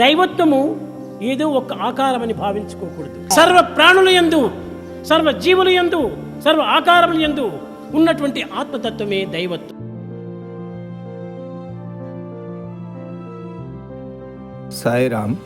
దైవత్వము ఏదో ఒక ఆకారమని భావించుకోకూడదు. సర్వ ప్రాణుల యందు సర్వ జీవుల యందు సర్వ ఆకారముల యందు ఉన్నటువంటి ఆత్మతత్వమే దైవత్వం. సాయిరామ్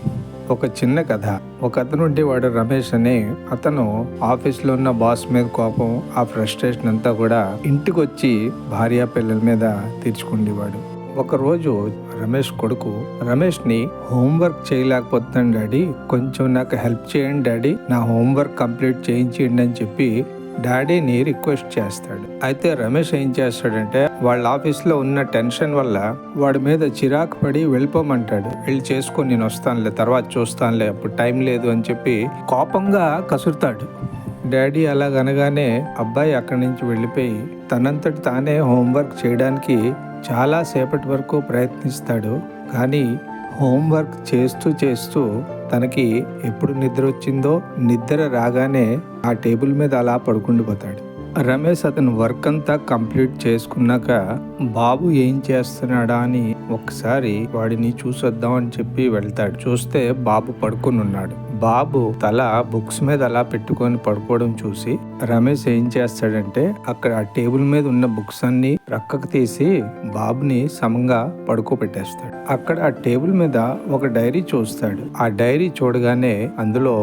ఒక చిన్న కథ. ఒక అతను ఉండేవాడు రమేష్ అనే. అతను ఆఫీస్లో ఉన్న బాస్ మీద కోపం ఆ ఫ్రస్ట్రేషన్ అంతా కూడా ఇంటికి వచ్చి భార్య పిల్లల మీద తీర్చుకుండేవాడు. ఒకరోజు రమేష్ కొడుకు రమేష్ని హోంవర్క్ చేయలేకపోతున్నాను డాడీ. కొంచెం నాకు హెల్ప్ చేయండి డాడీ. నా హోంవర్క్ కంప్లీట్ చేయించండి అని చెప్పి డాడీని రిక్వెస్ట్ చేస్తాడు. అయితే రమేష్ ఏం చేస్తాడంటే వాళ్ళ ఆఫీస్లో ఉన్న టెన్షన్ వల్ల వాడి మీద చిరాకు పడి వెళ్ళిపోమంటాడు. వెళ్ళి చేసుకొని నేను వస్తానులే తర్వాత చూస్తానులే అప్పుడు టైం లేదు అని చెప్పి కోపంగా కసురుతాడు. డాడీ అలాగనగానే అబ్బాయి అక్కడి నుంచి వెళ్ళిపోయి తనంతటి తానే హోంవర్క్ చేయడానికి చాలా సేపటి వరకు ప్రయత్నిస్తాడు కానీ హోంవర్క్ చేస్తూ చేస్తూ తనకి ఎప్పుడు నిద్ర వచ్చిందో నిద్ర రాగానే ఆ టేబుల్ మీద అలా పడుకుండిపోతాడు రమేష్ అతను వర్క్ అంతా కంప్లీట్ చేసుకున్నాక బాబు ఏం చేస్తున్నాడా అని ఒకసారి వాడిని చూసొద్దాం అని చెప్పి వెళ్తాడు. చూస్తే బాబు పడుకుని ఉన్నాడు. బాబు తల బుక్స్ మీద అలా పెట్టుకొని పడుకోవడం చూసి రమేష్ ఏం చేస్తాడంటే అక్కడ ఆ టేబుల్ మీద ఉన్న బుక్స్ అన్ని ప్రక్కకు తీసి బాబుని సమంగా పడుకోబెట్టేస్తాడు. అక్కడ ఆ టేబుల్ మీద ఒక డైరీ చూస్తాడు. ఆ డైరీ చూడగానే అందులో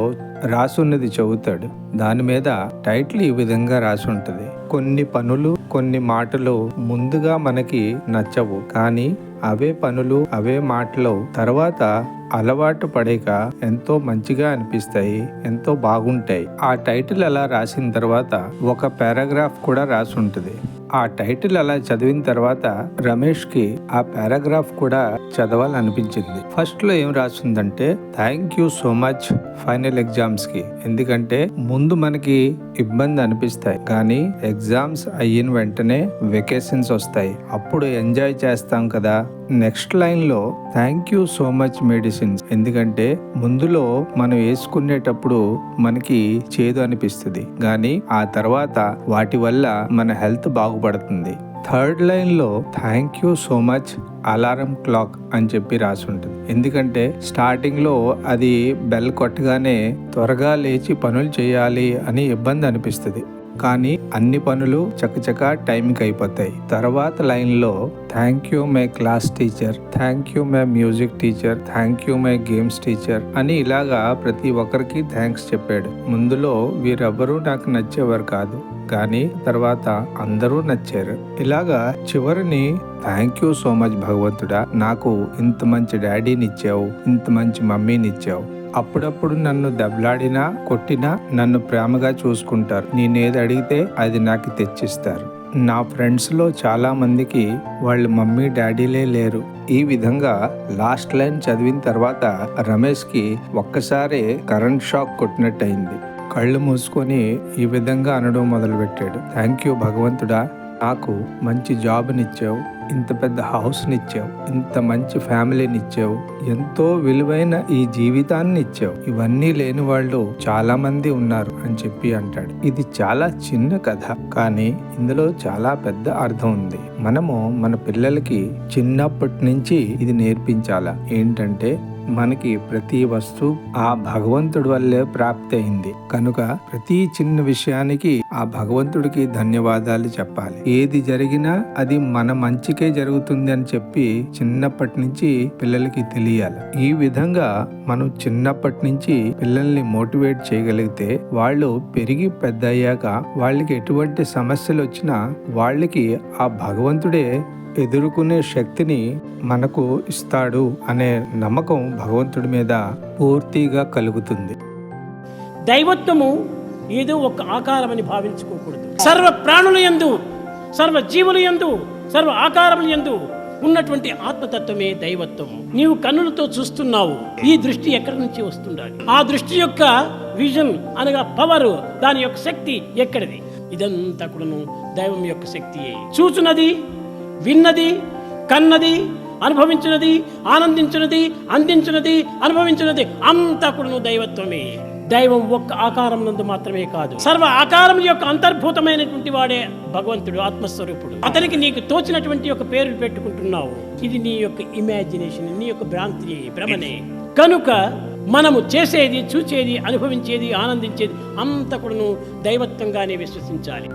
రాసున్నది చదువుతాడు దాని మీద టైటిల్ ఈ విధంగా రాసి ఉంటది కొన్ని పనులు కొన్ని మాటలు ముందుగా మనకి నచ్చవు. కానీ అవే పనులు అవే మాటలు తర్వాత అలవాటు పడేక ఎంతో మంచిగా అనిపిస్తాయి ఎంతో బాగుంటాయి. ఆ టైటిల్ అలా రాసిన తర్వాత ఒక పారాగ్రాఫ్ కూడా రాసి ఉంటుంది ఆ టైటిల్ అలా చదివిన తర్వాత రమేష్కి ఆ పారాగ్రాఫ్ కూడా చదవాలనిపించింది. ఫస్ట్లో ఏం రాసిందంటే thank you so much final ఎగ్జామ్స్కి ఎందుకంటే ముందు మనకి ఇబ్బంది అనిపిస్తాయి. కానీ ఎగ్జామ్స్ అయిన వెంటనే వెకేషన్స్ వస్తాయి. అప్పుడు ఎంజాయ్ చేస్తాం కదా. నెక్స్ట్ లైన్లో thank you so much medicines. ఎందుకంటే ముందులో మనం వేసుకునేటప్పుడు మనకి చేదు అనిపిస్తుంది. కానీ ఆ తర్వాత వాటి వల్ల మన హెల్త్ బాగుపడుతుంది. థర్డ్ లైన్లో thank you so much alarm clock అని చెప్పి రాసి ఉంటుంది. ఎందుకంటే స్టార్టింగ్లో అది బెల్ కొట్టగానే త్వరగా లేచి పనులు చేయాలి అని ఇబ్బంది అనిపిస్తుంది. కానీ అన్ని పనులు చకచక టైంకి అయిపోతాయి. తర్వాత లైన్లో thank you my class teacher thank you my music teacher thank you my games teacher అని ఇలాగా ప్రతి ఒక్కరికి థ్యాంక్స్ చెప్పాడు. ముందులో వీరెవ్వరూ నాకు నచ్చేవారు కాదు కానీ తర్వాత అందరూ నచ్చారు. ఇలాగా చివరిని థ్యాంక్ యూ సో మచ్ భగవంతుడా నాకు ఇంత మంచి డాడీని ఇచ్చావు ఇంత మంచి మమ్మీని ఇచ్చావు అప్పుడప్పుడు నన్ను దెబ్బలాడినా కొట్టినా నన్ను ప్రేమగా చూసుకుంటారు. నేనేది అడిగితే అది నాకు తెచ్చిస్తారు. నా ఫ్రెండ్స్లో చాలా మందికి వాళ్ళ మమ్మీ డాడీలే లేరు. ఈ విధంగా లాస్ట్ లైన్ చదివిన తర్వాత రమేష్కి ఒక్కసారి కరెంట్ షాక్ కొట్టినట్టయింది. కళ్ళు మూసుకొని ఈ విధంగా అనడం మొదలుపెట్టాడు. థ్యాంక్ యూ భగవంతుడా నాకు మంచి జాబ్నిచ్చావు ఇంత పెద్ద హౌస్నిచ్చావు ఇంత మంచి ఫ్యామిలీని ఇచ్చావు ఎంతో విలువైన ఈ జీవితాన్ని ఇచ్చావు ఇవన్నీ లేని వాళ్ళు చాలా మంది ఉన్నారు అని చెప్పి అంటాడు. ఇది చాలా చిన్న కథ కానీ ఇందులో చాలా పెద్ద అర్థం ఉంది. మనము మన పిల్లలకి చిన్నప్పటి నుంచి ఇది నేర్పించాలా? ఏంటంటే మనకి ప్రతి వస్తువు ఆ భగవంతుడి వల్లే ప్రాప్తి అయింది. కనుక ప్రతి చిన్న విషయానికి ఆ భగవంతుడికి ధన్యవాదాలు చెప్పాలి. ఏది జరిగినా అది మన మంచికే జరుగుతుంది అని చెప్పి చిన్నప్పటి నుంచి పిల్లలకి తెలియాలి. ఈ విధంగా మనం చిన్నప్పటి నుంచి పిల్లల్ని మోటివేట్ చేయగలిగితే వాళ్ళు పెరిగి పెద్ద అయ్యాక వాళ్ళకి ఎటువంటి సమస్యలు వచ్చినా వాళ్ళకి ఆ భగవంతుడే ఎదుర్కొనే శక్తిని మనకు ఇస్తాడు అనే నమ్మకం భగవంతుడి మీద పూర్తిగా కలుగుతుంది. దైవత్వము ఏదో ఒక ఆకారమని భావించుకోకూడదు. సర్వ ప్రాణుల యందు సర్వ జీవుల యందు సర్వ ఆకారముల యందు ఉన్నటువంటి ఆత్మతత్వమే దైవత్వము. నీవు కన్నులతో చూస్తున్నావు ఈ దృష్టి ఎక్కడి నుంచి వస్తుండాలి? ఆ దృష్టి యొక్క విజన్ అనగా పవర్ దాని యొక్క శక్తి ఎక్కడిది? ఇదంతా కూడాను దైవం యొక్క శక్తియే. చూచున్నది విన్నది కన్నది అనుభవించినది ఆనందించినది అందించినది అనుభవించినది అంతా కూడాను దైవత్వమే. దైవం ఒక్క ఆకారం నందు మాత్రమే కాదు. సర్వ ఆకారం యొక్క అంతర్భూతమైనటువంటి వాడే భగవంతుడు ఆత్మస్వరూపుడు. అతనికి నీకు తోచినటువంటి ఒక పేరు పెట్టుకుంటున్నావు. ఇది నీ యొక్క ఇమాజినేషన్ నీ యొక్క భ్రాంతి భ్రమనే. కనుక మనము చేసేది చూచేది అనుభవించేది ఆనందించేది అంత కూడాను దైవత్వంగానే విశ్వసించాలి.